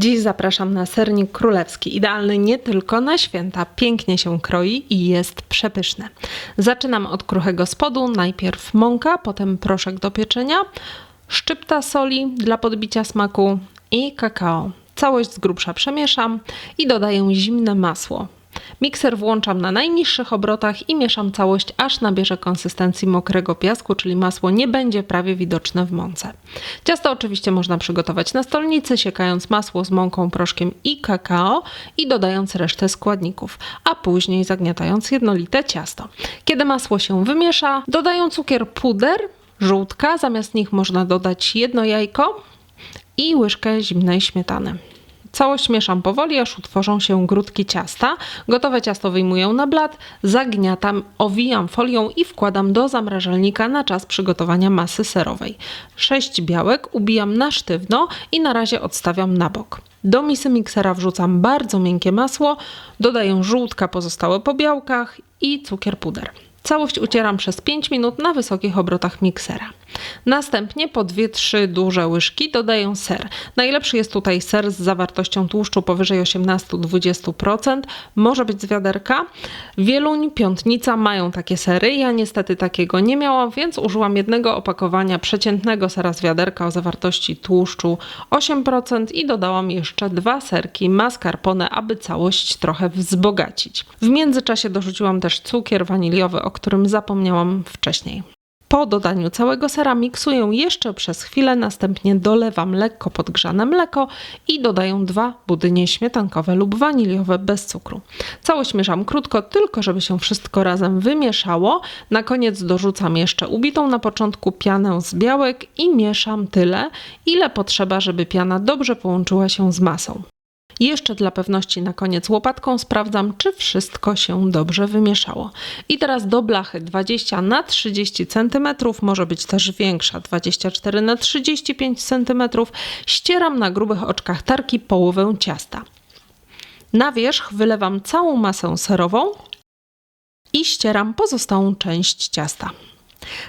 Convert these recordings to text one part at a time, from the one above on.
Dziś zapraszam na sernik królewski, idealny nie tylko na święta, pięknie się kroi i jest przepyszny. Zaczynam od kruchego spodu, najpierw mąka, potem proszek do pieczenia, szczypta soli dla podbicia smaku i kakao. Całość z grubsza przemieszam i dodaję zimne masło. Mikser włączam na najniższych obrotach i mieszam całość, aż nabierze konsystencji mokrego piasku, czyli masło nie będzie prawie widoczne w mące. Ciasto oczywiście można przygotować na stolnicy, siekając masło z mąką, proszkiem i kakao i dodając resztę składników, a później zagniatając jednolite ciasto. Kiedy masło się wymiesza, dodaję cukier puder, żółtka, zamiast nich można dodać jedno jajko i łyżkę zimnej śmietany. Całość mieszam powoli, aż utworzą się grudki ciasta. Gotowe ciasto wyjmuję na blat, zagniatam, owijam folią i wkładam do zamrażalnika na czas przygotowania masy serowej. Sześć białek ubijam na sztywno i na razie odstawiam na bok. Do misy miksera wrzucam bardzo miękkie masło, dodaję żółtka pozostałe po białkach i cukier puder. Całość ucieram przez 5 minut na wysokich obrotach miksera. Następnie po 2-3 duże łyżki dodaję ser. Najlepszy jest tutaj ser z zawartością tłuszczu powyżej 18-20%. Może być z wiaderka. Wieluń, piątnica mają takie sery. Ja niestety takiego nie miałam, więc użyłam jednego opakowania przeciętnego sera z wiaderka o zawartości tłuszczu 8% i dodałam jeszcze dwa serki mascarpone, aby całość trochę wzbogacić. W międzyczasie dorzuciłam też cukier waniliowy, o którym zapomniałam wcześniej. Po dodaniu całego sera miksuję jeszcze przez chwilę, następnie dolewam lekko podgrzane mleko i dodaję dwa budynie śmietankowe lub waniliowe bez cukru. Całość mieszam krótko, tylko żeby się wszystko razem wymieszało. Na koniec dorzucam jeszcze ubitą na początku pianę z białek i mieszam tyle, ile potrzeba, żeby piana dobrze połączyła się z masą. Jeszcze dla pewności na koniec łopatką sprawdzam, czy wszystko się dobrze wymieszało. I teraz do blachy 20 na 30 cm, może być też większa 24 na 35 cm, ścieram na grubych oczkach tarki połowę ciasta. Na wierzch wylewam całą masę serową i ścieram pozostałą część ciasta.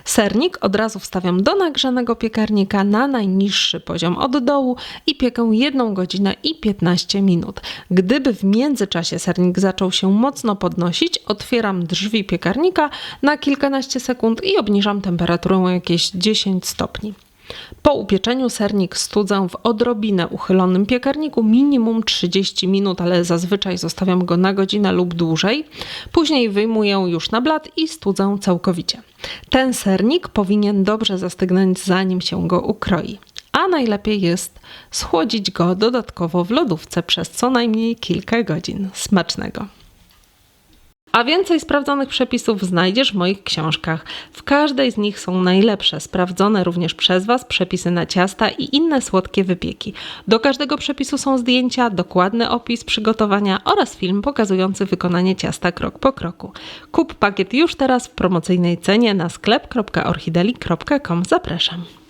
Sernik od razu wstawiam do nagrzanego piekarnika na najniższy poziom od dołu i piekę 1 godzinę i 15 minut. Gdyby w międzyczasie sernik zaczął się mocno podnosić, otwieram drzwi piekarnika na kilkanaście sekund i obniżam temperaturę o jakieś 10 stopni. Po upieczeniu sernik studzę w odrobinę uchylonym piekarniku minimum 30 minut, ale zazwyczaj zostawiam go na godzinę lub dłużej. Później wyjmuję już na blat i studzę całkowicie. Ten sernik powinien dobrze zastygnąć zanim się go ukroi. A najlepiej jest schłodzić go dodatkowo w lodówce przez co najmniej kilka godzin. Smacznego! A więcej sprawdzonych przepisów znajdziesz w moich książkach. W każdej z nich są najlepsze, sprawdzone również przez Was przepisy na ciasta i inne słodkie wypieki. Do każdego przepisu są zdjęcia, dokładny opis przygotowania oraz film pokazujący wykonanie ciasta krok po kroku. Kup pakiet już teraz w promocyjnej cenie na sklep.orchideli.com. Zapraszam.